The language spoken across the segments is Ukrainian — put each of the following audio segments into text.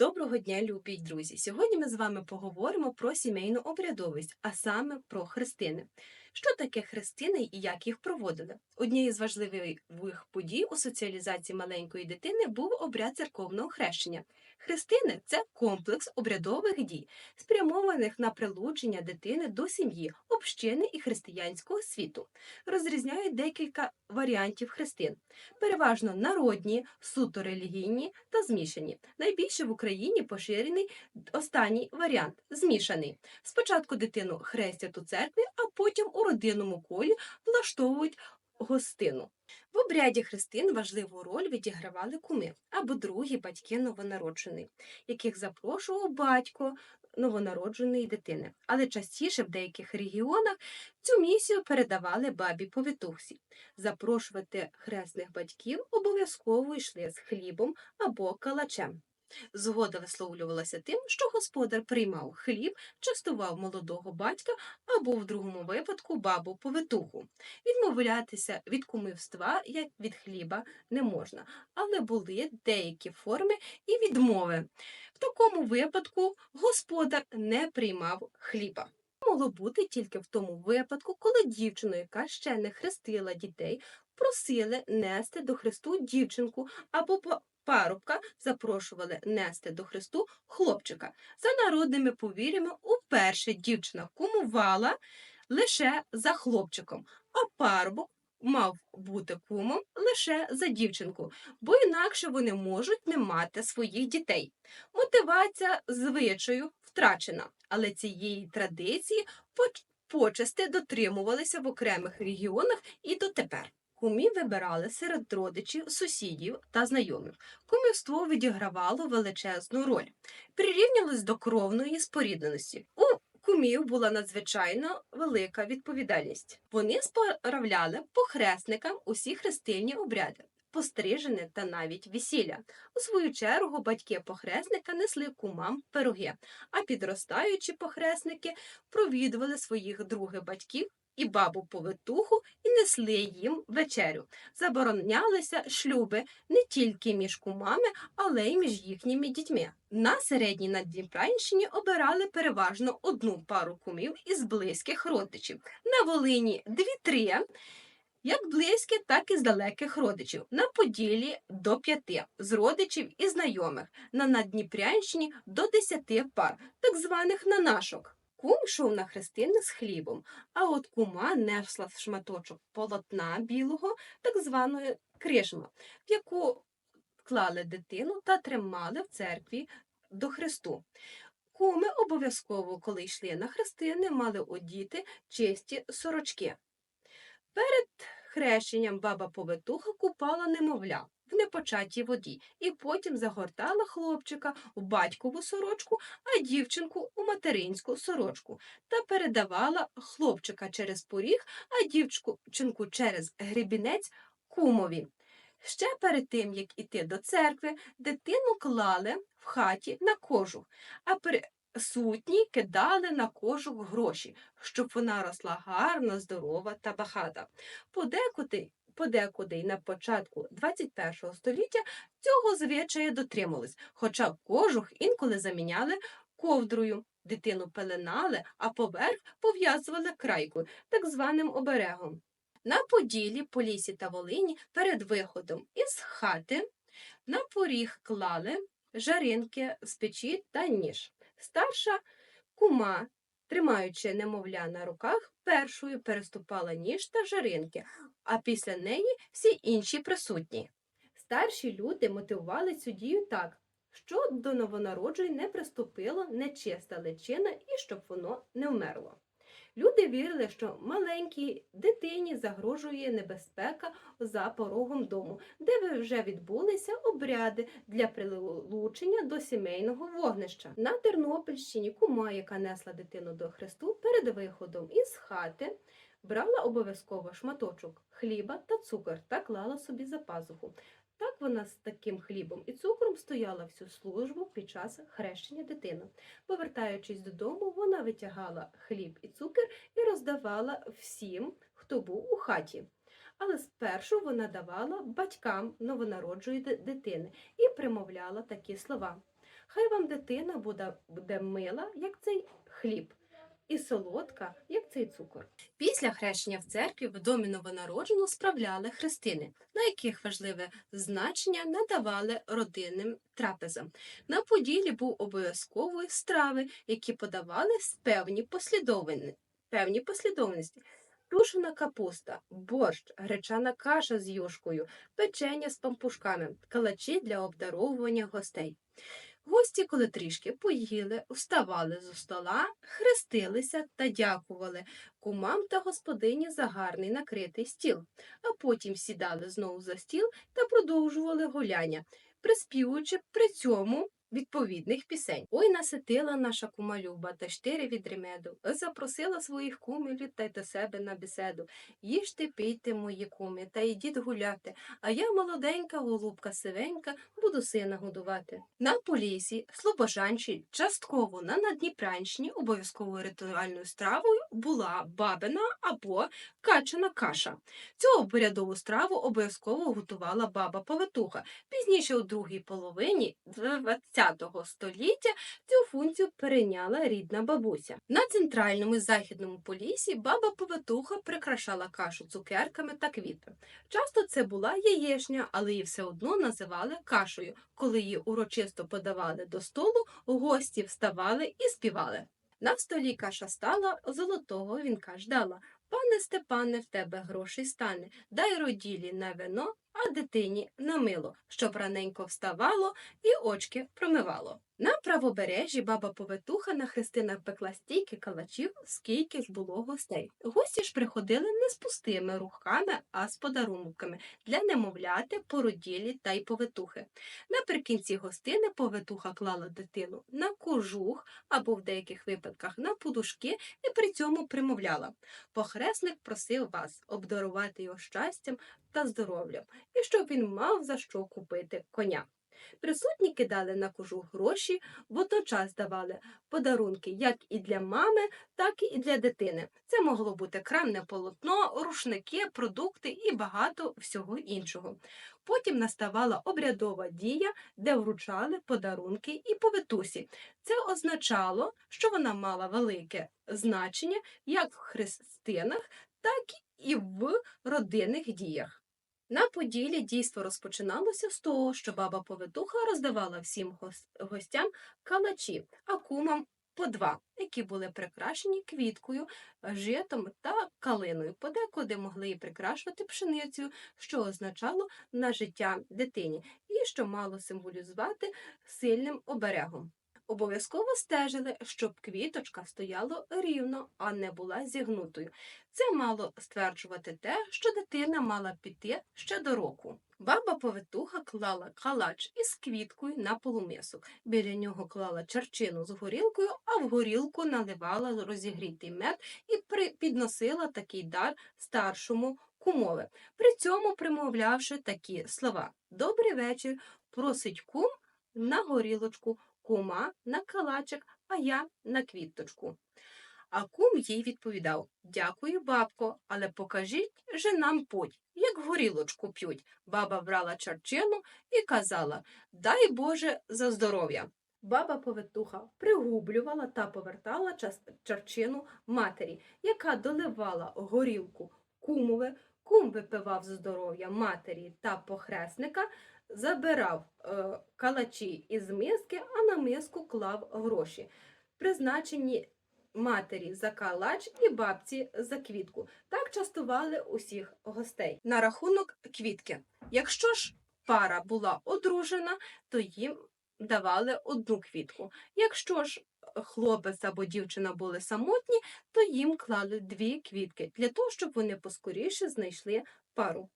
Доброго дня, любі друзі! Сьогодні ми з вами поговоримо про сімейну обрядовість, а саме про хрестини. Що таке хрестини і як їх проводили? Однією з важливих подій у соціалізації маленької дитини був обряд церковного хрещення. Хрестини це комплекс обрядових дій, спрямованих на прилучення дитини до сім'ї, общини і християнського світу. Розрізняють декілька варіантів хрестин, переважно народні, суто релігійні та змішані. Найбільше в Україні поширений останній варіант змішаний. Спочатку дитину хрестять у церкві, а потім у родинному колі влаштовують гостину. В обряді хрестин важливу роль відігравали куми або другі батьки новонародженої, яких запрошував батько новонародженої дитини. Але частіше в деяких регіонах цю місію передавали бабі повітухсі. Запрошувати хресних батьків обов'язково йшли з хлібом або калачем. Згода висловлювалася тим, що господар приймав хліб, частував молодого батька або в другому випадку бабу повитуху. Відмовлятися від кумівства, як від хліба, не можна, але були деякі форми і відмови. В такому випадку господар не приймав хліба. Могло бути тільки в тому випадку, коли дівчину, яка ще не хрестила дітей, просили нести до хресту дівчинку або парубка запрошували нести до хресту хлопчика. За народними повір'ями, уперше дівчина кумувала лише за хлопчиком, а парубок мав бути кумом лише за дівчинку, бо інакше вони можуть не мати своїх дітей. Мотивація звичаю втрачена, але цієї традиції поч- почасти дотримувалися в окремих регіонах і дотепер. Кумів вибирали серед родичів, сусідів та знайомих. Кумівство відігравало величезну роль, прирівнялось до кровної спорідненості. У кумів була надзвичайно велика відповідальність. Вони справляли похресникам усі хрестильні обряди. Пострижене та навіть весілля. У свою чергу батьки похресника несли кумам пироги, а підростаючі похресники провідували своїх других батьків і бабу повитуху і несли їм вечерю. Заборонялися шлюби не тільки між кумами, але й між їхніми дітьми. На середній Надніпрянщині обирали переважно одну пару кумів із близьких родичів. На Волині дві-три. Як близькі, так і з далеких родичів. На Поділі до п'яти з родичів і знайомих. На Надніпрянщині до десяти пар, так званих нанашок. Кум йшов на хрестини з хлібом, а от кума несла шматочок полотна білого, так званої кришма, в яку клали дитину та тримали в церкві до хресту. Куми обов'язково, коли йшли на хрестини, мали одіти чисті сорочки. Перед хрещенням баба повитуха купала немовля в непочатій воді і потім загортала хлопчика у батькову сорочку, а дівчинку у материнську сорочку та передавала хлопчика через поріг, а дівчинку через гребінець кумові. Ще перед тим, як іти до церкви, дитину клали в хаті на кожух, а присутні кидали на кожух гроші, щоб вона росла гарна, здорова та багата. Подекуди, подекуди й на початку 21 століття цього звичаю дотримались, хоча кожух інколи заміняли ковдрою. Дитину пеленали, а поверх пов'язували крайкою, так званим оберегом. На Поділі, Полісі та Волині перед виходом із хати на поріг клали жаринки з печі та ніж. Старша кума, тримаючи немовля на руках, першою переступала ніж та жаринки, а після неї всі інші присутні. Старші люди мотивували цю дію так, що до новонароджень не приступила нечиста личина і щоб воно не вмерло. Люди вірили, що маленькій дитині загрожує небезпека за порогом дому, де вже відбулися обряди для прилучення до сімейного вогнища. На Тернопільщині кума, яка несла дитину до хресту, перед виходом із хати брала обов'язково шматочок хліба та цукор та клала собі за пазуху. Так вона з таким хлібом і цукром стояла всю службу під час хрещення дитини. Повертаючись додому, вона витягала хліб і цукер і роздавала всім, хто був у хаті. Але спершу вона давала батькам новонароджої дитини і примовляла такі слова. Хай вам дитина буде, буде мила, як цей хліб, і солодка, як цей цукор. Після хрещення в церкві в домі новонароджену справляли хрестини, на яких важливе значення надавали родинним трапезам. На поділі був обов'язковою страви, які подавали з певні послідовні, певні послідовності. Тушена капуста, борщ, гречана каша з юшкою, печення з пампушками, калачі для обдаровування гостей. Гості, коли трішки поїли, вставали зо стола, хрестилися та дякували. Кумам та господині за гарний накритий стіл, а потім сідали знову за стіл та продовжували гуляння, приспівуючи при цьому відповідних пісень. Ой, наситила наша кума Люба та штири від ремеду, запросила своїх кумів та й до себе на беседу. Їжте, пийте, мої куми, та йдіть гуляти, а я молоденька, голубка сивенька, буду сина годувати. На Полісі, Слобожанщині, частково на Надніпрянщині обов'язковою ритуальною стравою була бабина або качана каша. Цю обрядову страву обов'язково готувала баба Повитуха. Пізніше у другій половині ХХ століття цю функцію перейняла рідна бабуся. На центральному і західному полісі баба Повитуха прикрашала кашу цукерками та квітами. Часто це була яєшня, але її все одно називали кашею. Коли її урочисто подавали до столу, гості вставали і співали. На столі каша стала, золотого вінка ждала. Пане Степане, в тебе грошей стане, дай роділі на вино, а дитині на мило, щоб раненько вставало і очки промивало. На правобережжі баба Поветуха на хрестинах пекла стільки калачів, скільки ж було гостей. Гості ж приходили не з пустими рухами, а з подарунками для немовляти, породілі та й повитухи. Наприкінці гостини повитуха клала дитину на кожух або в деяких випадках на подушки і при цьому примовляла. Похресник просив вас обдарувати його щастям та здоров'ям, і щоб він мав за що купити коня. Присутні кидали на кожух гроші, водночас давали подарунки як і для мами, так і для дитини. Це могло бути крамне полотно, рушники, продукти і багато всього іншого. Потім наставала обрядова дія, де вручали подарунки і повитусі. Це означало, що вона мала велике значення як в хрестинах, так і в родинних діях. На поділі дійство розпочиналося з того, що баба повитуха роздавала всім гос- гостям калачі, а кумам по два, які були прикрашені квіткою, житом та калиною. Подекуди могли і прикрашувати пшеницею, що означало на життя дитині, і що мало символізувати сильним оберегом. Обов'язково стежили, щоб квіточка стояла рівно, а не була зігнутою. Це мало стверджувати те, що дитина мала піти ще до року. Баба повитуха клала калач із квіткою на полумисок. Біля нього клала чарчину з горілкою, а в горілку наливала розігрітий мед і підносила такий дар старшому кумові, при цьому примовлявши такі слова: Добрий вечір, просить кум на горілочку, кума на калачик, а я на квіточку. А кум їй відповідав Дякую, бабко, але покажіть же нам путь, як горілочку п'ють. Баба брала чарчину і казала Дай Боже за здоров'я. Баба повитуха пригублювала та повертала чарчину матері, яка доливала горілку кумове, кум випивав здоров'я матері та похресника, забирав е, калачі із миски, а на миску клав гроші, призначені матері за калач і бабці за квітку. Так частували усіх гостей. На рахунок квітки. Якщо ж пара була одружена, то їм давали одну квітку. Якщо ж хлопець або дівчина були самотні, то їм клали дві квітки для того, щоб вони поскоріше знайшли пару.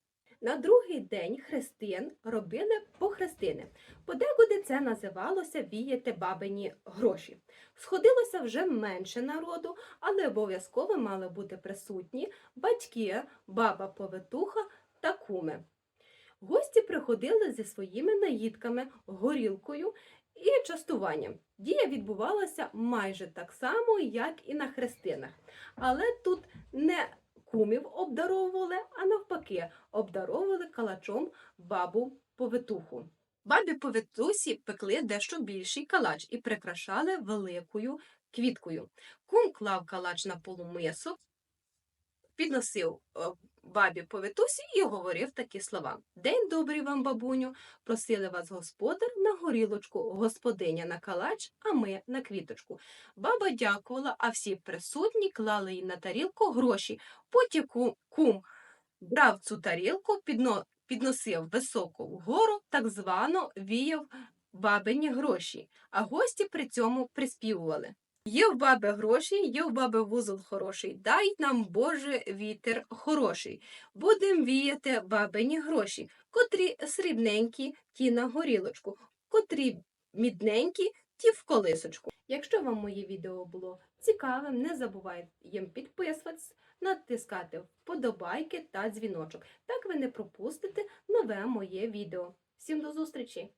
На другий день хрестин робили похрестини. Подекуди це називалося віяти бабині гроші. Сходилося вже менше народу, але обов'язково мали бути присутні батьки, баба повитуха та куми. Гості приходили зі своїми наїдками, горілкою і частуванням. Дія відбувалася майже так само, як і на хрестинах. Але тут не кумів обдаровували, а навпаки, обдаровували калачом бабу повитуху. Бабі повитусі пекли дещо більший калач і прикрашали великою квіткою. Кум клав калач на полумисок, підносив е, бабі повітусі і говорив такі слова: День добрий вам, бабуню, просили вас господар на горілочку, господиня на калач, а ми на квіточку. Баба дякувала, а всі присутні клали їй на тарілку гроші. Потім кум брав цю тарілку, підно, підносив високо вгору, так звано віяв бабині гроші, а гості при цьому приспівували. Є в баби гроші, є в баби вузол хороший. Дай нам, Боже, вітер хороший. Будем віяти бабині гроші, котрі срібненькі, ті на горілочку, котрі мідненькі, ті в колисочку. Якщо вам моє відео було цікавим, не забувайте підписуватись, натискати вподобайки та дзвіночок. Так ви не пропустите нове моє відео. Всім до зустрічі!